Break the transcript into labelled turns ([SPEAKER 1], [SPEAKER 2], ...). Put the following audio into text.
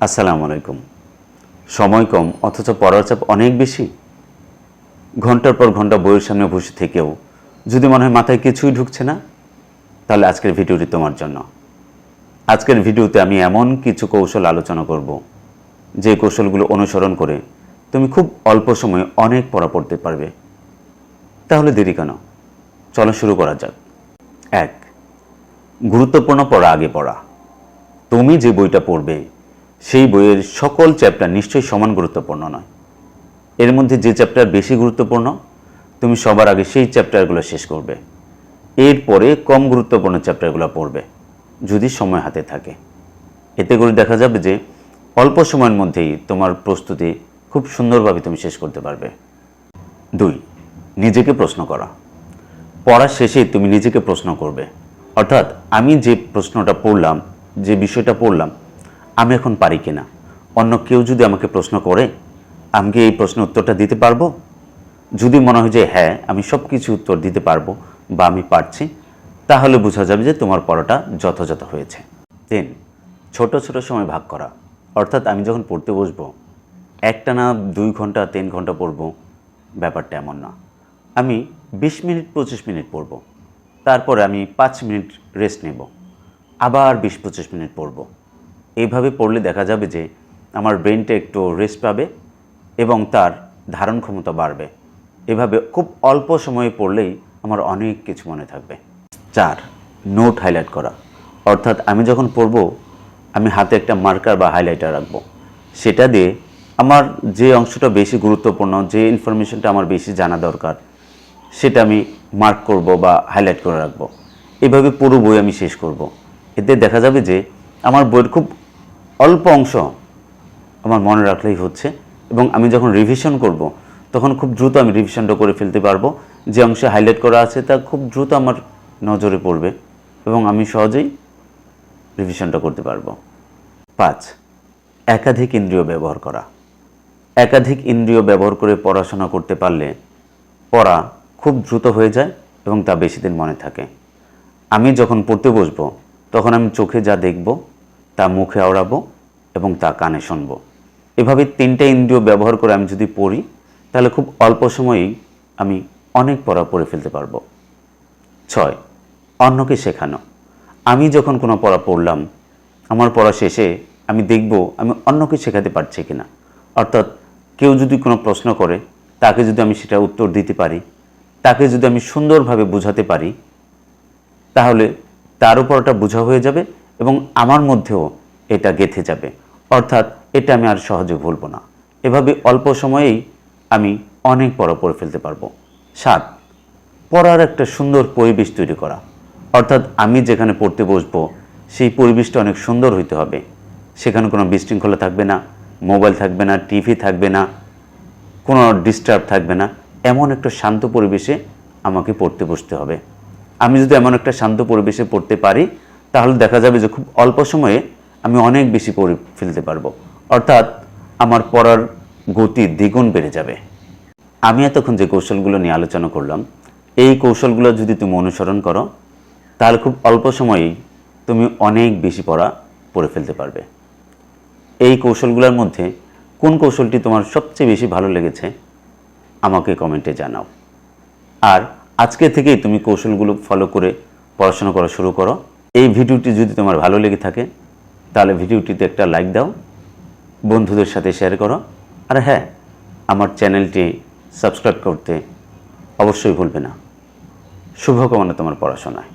[SPEAKER 1] আসসালামু আলাইকুম। সময় কম, অথচ পড়ার চাপ অনেক বেশি। ঘণ্টার পর ঘণ্টা বইয়ের সামনে বসে থেকেও যদি মনে হয় মাথায় কিছুই ঢুকছে না, তাহলে আজকের ভিডিওটি তোমার জন্য। আজকের ভিডিওতে আমি এমন কিছু কৌশল আলোচনা করব, যে কৌশলগুলো অনুসরণ করে তুমি খুব অল্প সময়ে অনেক পড়া পড়তে পারবে। তাহলে দেরি কেন? চলো শুরু করা যাক। এক, গুরুত্বপূর্ণ পড়া আগে পড়া। তুমি যে বইটা পড়বে সেই বইয়ের সকল চ্যাপ্টার নিশ্চয়ই সমান গুরুত্বপূর্ণ নয়। এর মধ্যে যে চ্যাপ্টার বেশি গুরুত্বপূর্ণ, তুমি সবার আগে সেই চ্যাপ্টারগুলো শেষ করবে। এরপরে কম গুরুত্বপূর্ণ চ্যাপ্টারগুলো পড়বে, যদি সময় হাতে থাকে। এতে করে দেখা যাবে যে, অল্প সময়ের মধ্যেই তোমার প্রস্তুতি খুব সুন্দরভাবে তুমি শেষ করতে পারবে। দুই, নিজেকে প্রশ্ন করা। পড়ার শেষে তুমি নিজেকে প্রশ্ন করবে। অর্থাৎ আমি যে প্রশ্নটা পড়লাম, যে বিষয়টা পড়লাম আমি এখন পারি কিনা? অন্য কেউ যদি আমাকে প্রশ্ন করে, আমি কি এই প্রশ্নের উত্তরটা দিতে পারব? যদি মনে হয় যে হ্যাঁ আমি সব কিছু উত্তর দিতে পারব বা আমি পারছি, তাহলে বোঝা যাবে যে তোমার পড়াটা যথাযথ হয়েছে। তিন, ছোট ছোট সময় ভাগ করা। অর্থাৎ আমি যখন পড়তে বসবো একটা না দুই ঘণ্টা, তিন ঘণ্টা পড়ব, ব্যাপারটা এমন না। আমি বিশ মিনিট, পঁচিশ মিনিট পড়ব। তারপরে আমি পাঁচ মিনিট রেস্ট নেব। আবার বিশ, পঁচিশ মিনিট পড়ব। এইভাবে পড়লে দেখা যাবে যে আমার ব্রেনটা একটু রেস্ট পাবে এবং তার ধারণ ক্ষমতা বাড়বে। এভাবে খুব অল্প সময়ে পড়লেই আমার অনেক কিছু মনে থাকবে। চার নোট হাইলাইট করা। অর্থাৎ আমি যখন পড়ব, আমি হাতে একটা মার্কার বা হাইলাইটার রাখব। সেটা দিয়ে আমার যে অংশটা বেশি গুরুত্বপূর্ণ, যে ইনফরমেশনটা আমার বেশি জানা দরকার, সেটা আমি মার্ক করব বা হাইলাইট করে রাখব। এভাবে পুরো বই আমি শেষ করব। এতে দেখা যাবে যে আমার বইয়ের খুব অল্প অংশ আমার মনে রাখলেই হচ্ছে এবং আমি যখন রিভিশন করব, তখন খুব দ্রুত আমি রিভিশনটা করে ফেলতে পারব। যে অংশে হাইলাইট করা আছে তা খুব দ্রুত আমার নজরে পড়বে এবং আমি সহজেই রিভিশনটা করতে পারব। পাঁচ, একাধিক ইন্দ্রিয় ব্যবহার করা। একাধিক ইন্দ্রিয় ব্যবহার করে পড়াশোনা করতে পারলে পড়া খুব দ্রুত হয়ে যায় এবং তা বেশি দিন মনে থাকে। আমি যখন পড়তে বসবো, তখন আমি চোখে যা দেখব তা মুখে আওড়াবো এবং তা কানে শুনব। এভাবে তিনটা ইন্দ্রিয় ব্যবহার করে আমি যদি পড়ি, তাহলে খুব অল্প সময়েই আমি অনেক পড়া পড়ে ফেলতে পারব। ছয়, অন্যকে শেখানো। আমি যখন কোনো পড়া পড়লাম, আমার পড়া শেষে আমি দেখব আমি অন্যকে শেখাতে পারছি কিনা। অর্থাৎ কেউ যদি কোনো প্রশ্ন করে, তাকে যদি আমি সেটা উত্তর দিতে পারি, তাকে যদি আমি সুন্দরভাবে বোঝাতে পারি, তাহলে তার উপর ওটা বোঝা হয়ে যাবে এবং আমার মধ্যেও এটা গেথে যাবে। অর্থাৎ এটা আমি আর সহজে ভুলব না। এভাবে অল্প সময়েই আমি অনেক বড় পড়ে ফেলতে পারব। সাত, পড়ার একটা সুন্দর পরিবেশ তৈরি করা। অর্থাৎ আমি যেখানে পড়তে বসবো, সেই পরিবেশটা অনেক সুন্দর হইতে হবে। সেখানে কোনো বিশৃঙ্খলা থাকবে না, মোবাইল থাকবে না, টিভি থাকবে না, কোনো ডিস্টার্ব থাকবে না। এমন একটা শান্ত পরিবেশে আমাকে পড়তে বসতে হবে। আমি যদি এমন একটা শান্ত পরিবেশে পড়তে পারি তাহলে দেখা যাবে যে খুব অল্প সময়ে আমি অনেক বেশি পড়ে ফেলতে পারব। অর্থাৎ আমার পড়ার গতি দ্বিগুণ বেড়ে যাবে। আমি এতক্ষণ যে কৌশলগুলো নিয়ে আলোচনা করলাম, এই কৌশলগুলো যদি তুমি অনুসরণ করো, তাহলে খুব অল্প সময়েই তুমি অনেক বেশি পড়া পড়ে ফেলতে পারবে। এই কৌশলগুলোর মধ্যে কোন কৌশলটি তোমার সবচেয়ে বেশি ভালো লেগেছে, আমাকে কমেন্টে জানাও। আর আজকে থেকেই তুমি কৌশলগুলো ফলো করে পড়াশোনা করা শুরু করো। এই ভিডিওটি যদি তোমার ভালো লেগে থাকে, তাহলে ভিডিওটিতে একটা লাইক দাও, বন্ধুদের সাথে শেয়ার করো। আর হ্যাঁ আমার চ্যানেলটি সাবস্ক্রাইব করতে অবশ্যই ভুলবে না। শুভকামনা তোমার পড়াশোনায়।